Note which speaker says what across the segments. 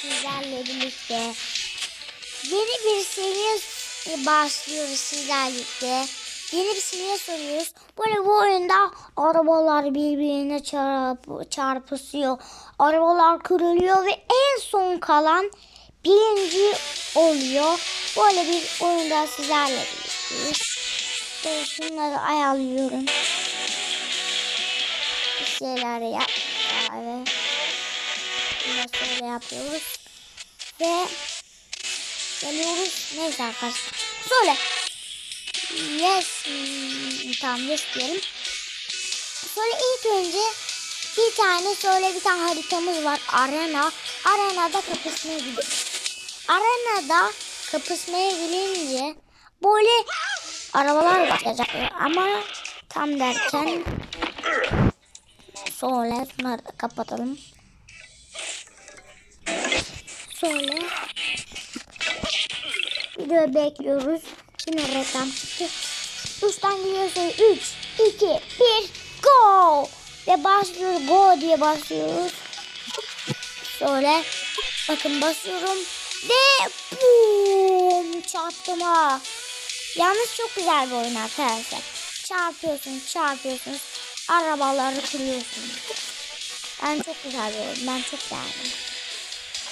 Speaker 1: sizlerle birlikte yeni bir seriye başlıyoruz sizlerle birlikte. Yeni bir seriye soruyoruz. Böyle bu oyunda arabalar birbirine çarp, çarpışıyor. Arabalar kırılıyor ve en son kalan birinci oluyor. Böyle bir oyunda sizlerle birlikteyiz. Böyle şunları ayarlıyorum. Bir şeyler yap. Evet. Biraz böyle yapıyoruz. Ve geliyoruz. Neyse arkadaşlar. Söyle. Yes. Tamam yes diyelim. Sonra ilk önce bir tane şöyle bir tane haritamız var. Arena. Arenada kapışmaya gidiyoruz. Arenada kapışmaya gelince böyle arabalar çıkacak. Ama tam derken Şöyle şunları kapatalım. Şöyle. Video bekliyoruz. Yine reklam çıktı. Üçten geliyorsa 3, 2, 1, go! Ve başlıyoruz. Go diye başlıyoruz. Şöyle. Bakın basıyorum. Ve boom! Çarptım ha. Yalnız çok güzel bir oyun arkadaşlar. Çarpıyorsunuz, çarpıyorsunuz. Arabaları kırıyorsunuz. Ben çok güzel bir oyun. Ben çok beğendim.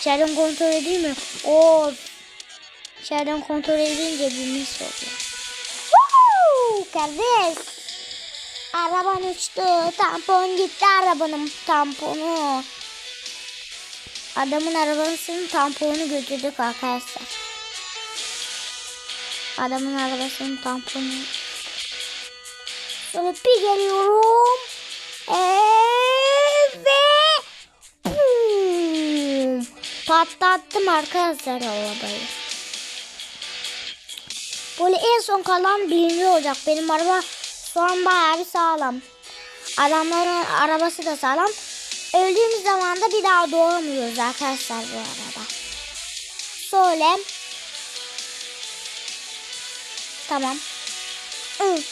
Speaker 1: İçeriden kontrol edeyim mi? Oo. İçeriden kontrol edince bir mis oluyor. Woo! Kardeş. Araban uçtu. Tampon gitti arabanın tamponu. Adamın arabasının tamponunu götürdük arkadaşlar. Adamın arabasının tamponu. Sonra bir geliyorum. Ee, patlattım arkadaşlar arabayı. Böyle en son kalan birinci olacak. Benim araba şu an bayağı bir sağlam. Adamların arabası da sağlam. Öldüğümüz zaman da bir daha doğamıyoruz arkadaşlar bu arada. Şöyle. Tamam.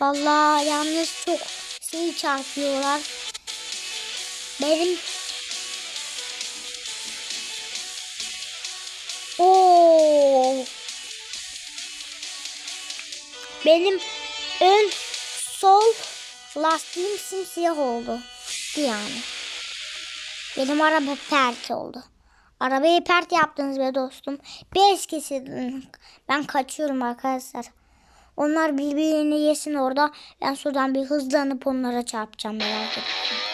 Speaker 1: Vallahi yalnız çok şey çarpıyorlar. Benim Oo. Benim ön sol lastiğim simsiyah oldu. Yani. Benim araba pert oldu. Arabayı pert yaptınız be dostum. Beş kişi ben kaçıyorum arkadaşlar. Onlar birbirini yesin orada. Ben şuradan bir hızlanıp onlara çarpacağım merak etmeyin.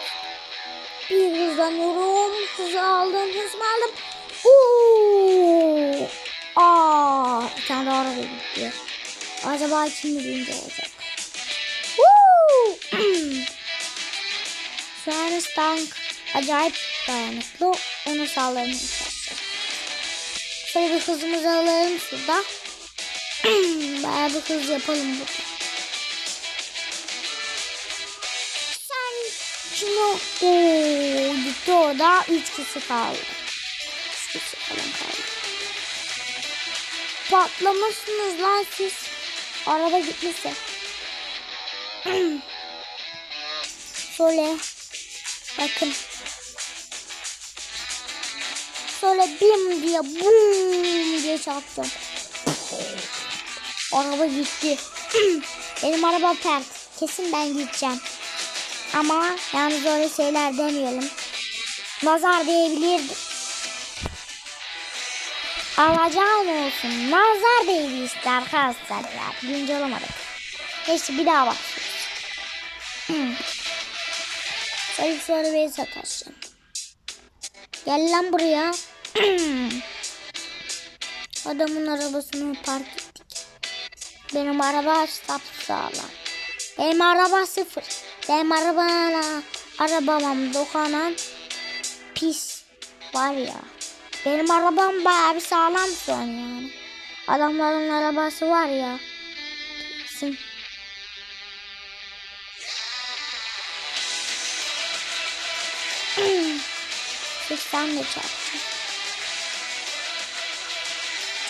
Speaker 1: Bir hızlanıyorum. Hız aldım. Hız mı aldım? Oo! Aa, bir tane daha araba gitti. Acaba kim birinci olacak? An tank acayip dayanıklı. Onu sağlamaya çalışacağım. Şöyle bir hızımızı alalım şurada. Bayağı bir hız yapalım burada. Sen şunu ooo gitti o da 3 kişi kaldı. 3 kişi falan kaldı. Patlamışsınız lan siz. Araba gitmişse. Şöyle bakın. Şöyle bim diye bum diye çarptım. Araba gitti. Benim araba pert. Kesin ben gideceğim. Ama yalnız öyle şeyler demeyelim. Nazar diyebilirdi. Alacağım olsun. Nazar değdi işte arkadaşlar. Birinci olamadık. Neyse bir daha başlıyoruz. Sayıp şöyle bir sataşacağım. Gel lan buraya. Adamın arabasını park. Benim araba stop sağlam. Benim araba sıfır. Benim arabana, arabamam dokunan pis var ya. Benim arabam bayağı bir sağlam şu an yani. Adamların arabası var ya. Kesin. Seksen de çarptım.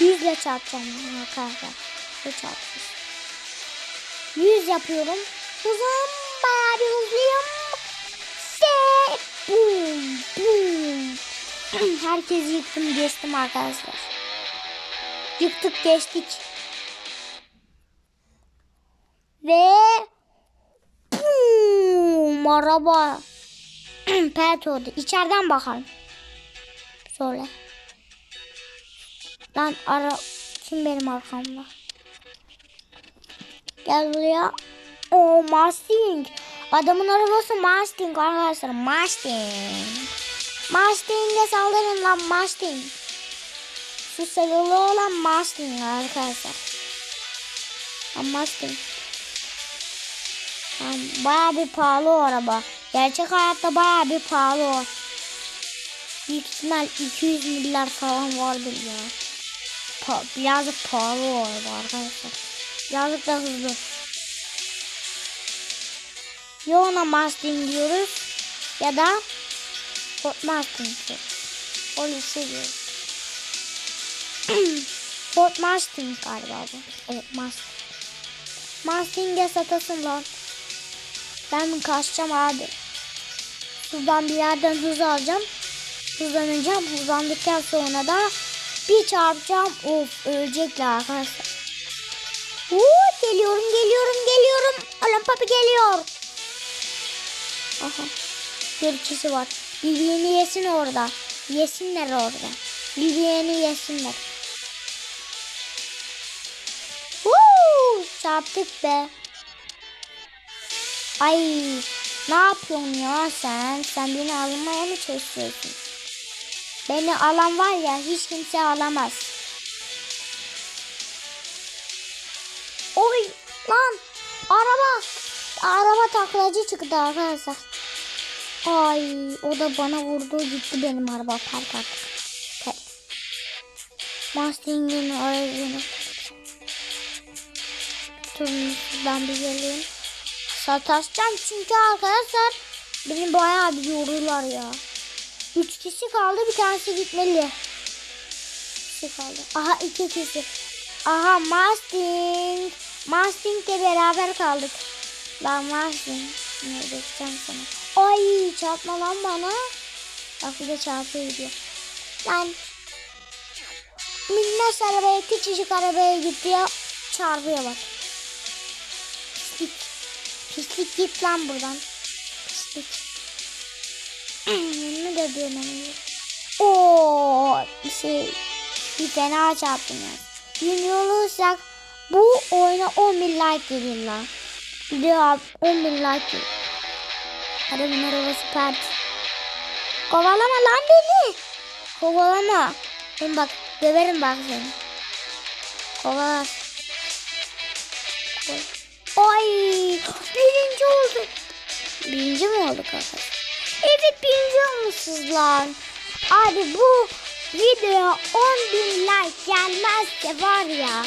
Speaker 1: Yüzle çarpacağım arkadaşlar. Çarpmış. Yüz yapıyorum. Hızım bayağı bir hızlıyım. Ve boom boom. Herkesi yıktım geçtim arkadaşlar. Yıktık geçtik. Ve boom araba. Pet oldu. İçeriden bakalım. Sonra. Lan ara kim benim arkamda? Gel buraya. O Mustang. Adamın arabası Mustang arkadaşlar. Mustang. Mustang'e saldırın lan Mustang. Şu sarılı olan Mustang arkadaşlar. Mustang. Lan Baya bir pahalı o araba. Gerçek hayatta baya bir pahalı o. Büyük ihtimal 200 milyar falan vardır ya. Pa birazcık pahalı o araba arkadaşlar. Birazcık da hızlı. Ya ona Mustang diyoruz ya da Ford Mustang diyoruz. Öyle seviyoruz. Ford Mustang galiba bu. Evet Mustang. Mustang'e satasın lan. Ben kaçacağım abi. Şuradan bir yerden hız alacağım. Hızlanacağım. Hızlandıktan sonra da bir çarpacağım. Of ölecekler arkadaşlar. Uuu geliyorum geliyorum geliyorum. Alan papi geliyor. Aha. Kişi var. Birbirini yesin orada. Yesinler orada. Birbirini yesinler. Uuu çarptık be. Ay ne yapıyorsun ya sen? Sen beni almaya mı çalışıyorsun? Beni alan var ya hiç kimse alamaz. Oy lan araba araba taklacı çıktı arkadaşlar. Ay o da bana vurdu gitti benim araba park artık. Mustang'in aracını. Turnusundan bir geleyim. Sataşacağım çünkü arkadaşlar beni bayağı bir yoruyorlar ya. Üç kişi kaldı bir tanesi gitmeli. Kaldı. Aha iki kişi. Aha Mustang. Mustang'le beraber kaldık. Lan Mustang. Ne diyeceğim sana. Ay çarpma lan bana. Bak bir de çarpıyor gidiyor. Lan. Minnoş arabaya küçücük arabaya ya. Çarpıyor bak. Pislik. Pislik git lan buradan. Pislik. ne de dönemiyor. Oo şey bir fena çarptım ya. Birinci olursak bu oyuna 10 bin like gelir lan. Video 10 bin like gelir. Arabanın arabası pert. Kovalama lan beni. Kovalama. Ben bak döverim bak seni. Kovalar. Ay birinci olduk. Birinci mi olduk arkadaşlar? Evet birinci olmuşuz lan. Abi bu videoya 10 bin like gelmezse var ya.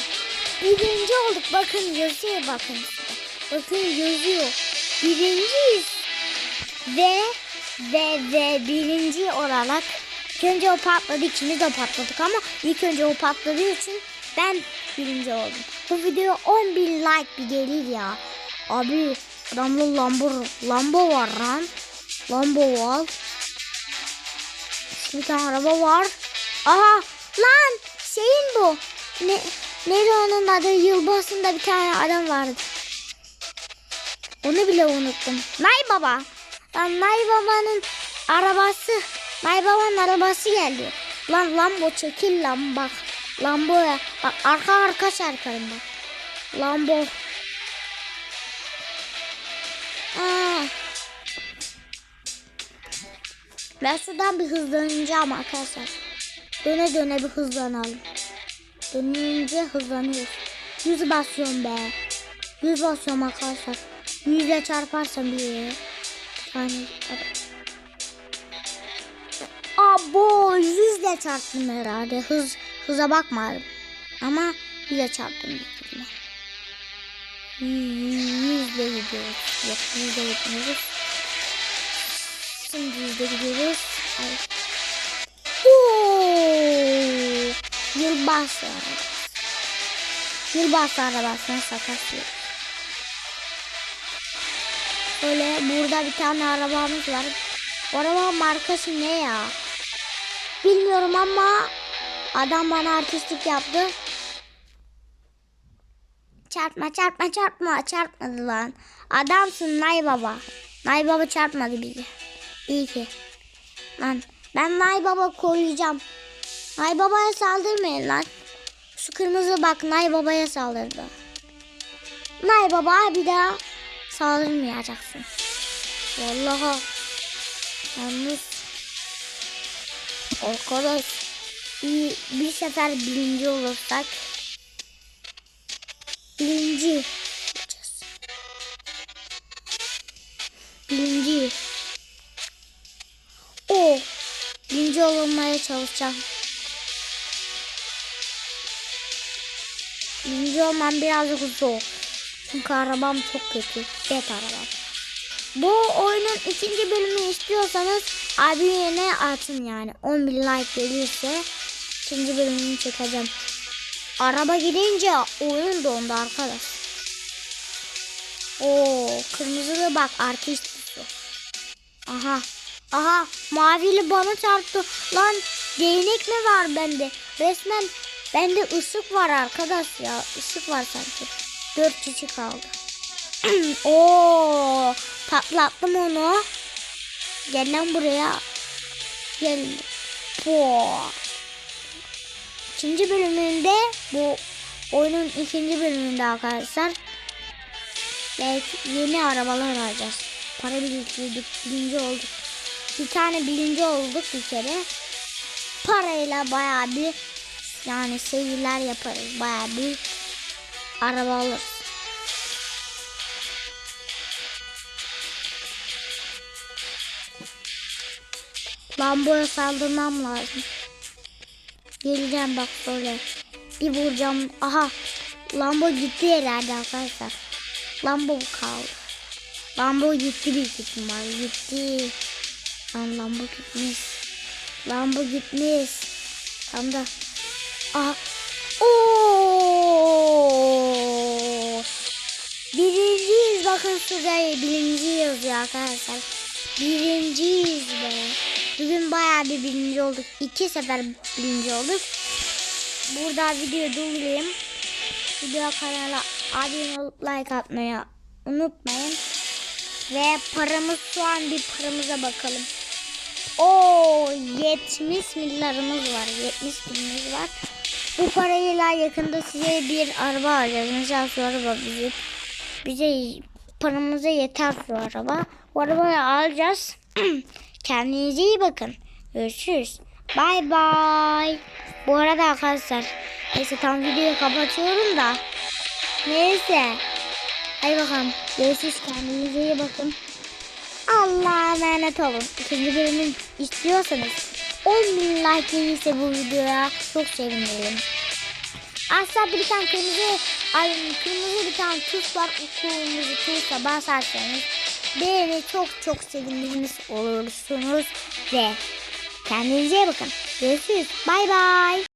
Speaker 1: Birinci olduk. Bakın yazıyor bakın. Bakın yazıyor. Birinciyiz. Ve ve ve birinci olarak önce o patladı ikimiz de patladık ama ilk önce o patladığı için ben birinci oldum. Bu video 10 bin like bir gelir ya. Abi adamda Lambo, Lambo var lan. Lambo var. Bir tane araba var. Aha lan şeyin bu. Ne, neydi onun adı? Yılbaşında bir tane adam vardı. Onu bile unuttum. Nay Baba. Lan Nay Baba'nın arabası. Nay Baba'nın arabası geldi. Lan Lambo çekil lan bak. Lambo'ya. Bak arka arka çarparım bak. Lambo. Aa. Ben şuradan bir hızlanacağım arkadaşlar. Döne döne bir hızlanalım. Dönünce hızlanıyoruz. Yüz basıyorum be. Yüz basıyorum arkadaşlar. Yüzle çarparsam bir. Yani Abo yüzle çarptım herhalde. Hız hıza bakmadım. Ama yüzle çarptım büyük ihtimal. Yüzle gidiyoruz. Yok yüzle gitmiyoruz. Şimdi yüzle gidiyoruz. Ay. Yılbaşı arabası. Yılbaşı arabasını sakasıyor. Böyle burada bir tane arabamız var. O araba markası ne ya? Bilmiyorum ama adam bana artistlik yaptı. Çarpma çarpma çarpma çarpmadı lan. Adamsın Nay Baba. Nay Baba çarpmadı bizi. İyi ki. Lan ben Nay Baba koruyacağım. Nay Baba'ya saldırmayın lan. Şu kırmızı bak Nay Baba'ya saldırdı. Nay Baba bir daha saldırmayacaksın. Vallahi yalnız arkadaş bir, bir sefer birinci olursak birinci. Birinci. O. Birinci olmaya çalışacağım. Birinci olmam birazcık zor. Çünkü arabam çok kötü. Evet arabam. Bu oyunun ikinci bölümünü istiyorsanız yerine atın yani. 10 bin like gelirse ikinci bölümünü çekeceğim. Araba gidince oyun dondu arkadaş. Oo kırmızılı bak artist. Aha. Aha mavili bana çarptı. Lan değnek mi var bende? Resmen bende ışık var arkadaş ya. Işık var sanki. Dört kişi kaldı. Oo patlattım onu. Gel lan buraya. Gel. Po. İkinci bölümünde bu oyunun ikinci bölümünde arkadaşlar belki yeni arabalar alacağız. Para biriktirdik, birinci olduk. Bir tane birinci olduk bir kere. Parayla bayağı bir yani seyirler yaparız. Bayağı bir araba alırız. Lamboya saldırmam lazım. Geleceğim bak böyle. Bir vuracağım. Aha. Lambo gitti herhalde arkadaşlar. Lambo kaldı. Lambo gitti büyük ihtimal. Gitti. Lan Lambo gitmiş. Lambo gitmiş. Tam da. Aha. Oo. Birinciyiz. Bakın şuraya birinci yazıyor arkadaşlar. Birinciyiz be. Bugün bayağı bir birinci olduk. İki sefer birinci olduk. Burada video durdurayım. Video kanala abone olup like atmayı unutmayın. Ve paramız şu an bir paramıza bakalım. Oo 70 milyarımız var. 70 binimiz var. Bu parayla yakında size bir araba alacağız. Mesela şu araba bizi bize paramıza yeter şu araba. Bu arabayı alacağız. Kendinize iyi bakın. Görüşürüz. Bay bay. Bu arada arkadaşlar neyse tam videoyu kapatıyorum da neyse. Hadi bakalım. Görüşürüz. Kendinize iyi bakın. Allah'a emanet olun. İkinci bölümü istiyorsanız 10 bin like gelirse bu videoya çok sevinirim. Aşağıda bir tane kırmızı ay, kırmızı bir tane tuş var. Kırmızı tuşa basarsanız beni çok çok sevindirmiş olursunuz ve kendinize bakın. Görüşürüz. Bay bay.